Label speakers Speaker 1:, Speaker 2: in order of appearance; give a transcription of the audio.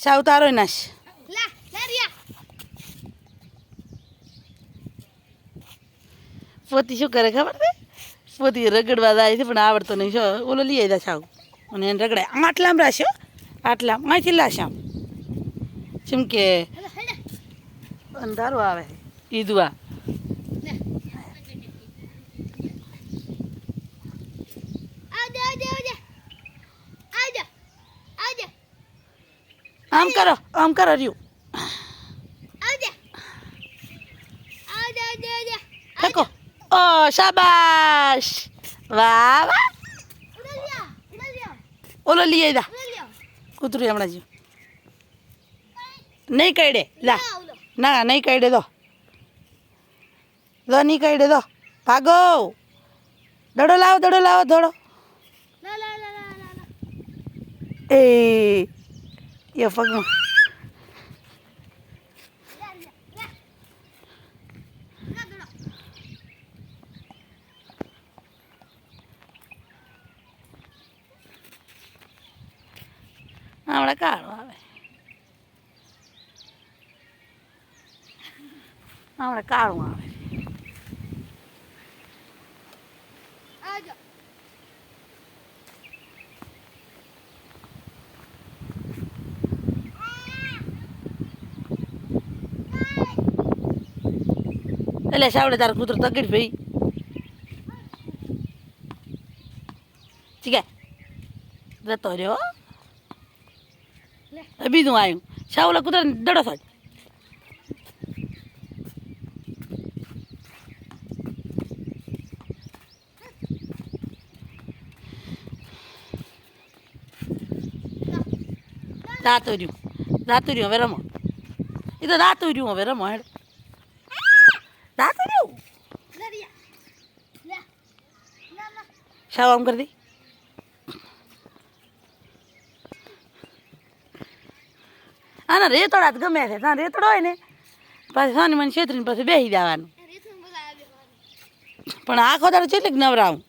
Speaker 1: સાવ તારો નાશ પોતી શું કરે ખબર છે પોતી રગડવા જાય છે પણ આવડતો નહીં છો ઓલો લઈ આવ્યા સાવ અને એને રગડાય આટલામ રાખ્યો આટલા અહીંથી લાશામ જેમ કે અંધારું આવે ઈદવા આમ કરો આમ કરો રહ્યું. ફેંકો ઓ શાબાશ. વાહ વાહ. ઓલો લઈ આવી
Speaker 2: ઉડલિયા.
Speaker 1: કૂતરું હમણાં જ્યું. નહીં કઈડે લા.
Speaker 2: ના
Speaker 1: નહીં કઈડે દો. દો નહીં કઈડે દો. ભાગો. દડો લાવો દડો લાવો દડો. એ એ પગમાં
Speaker 2: લા લા લા લા દડો
Speaker 1: હમણાં કાળો આવે હમણાં કાળું આવે
Speaker 2: આવજો
Speaker 1: એટલે સાવડે તારું કૂતરો તકડી ભાઈ. ઠીક જતો રહ્યો બીજું આવ્યું સાવલા કૂતરા દડો થાય. દાતુર્યું દાતુર્યું હવે રમો. એ તો દાતુર્યું હવે રમો હેડ. દાતુર્યું
Speaker 2: કર્યું
Speaker 1: સાવ આમ કરી દે આના રેતોડા જ ગમે છે. ત્યાં રેતડો હોય ને પાછી સાની મને છેતરીને પછી બેસી જવાનું. પણ આખો તારે કેટલીક નવરાવું.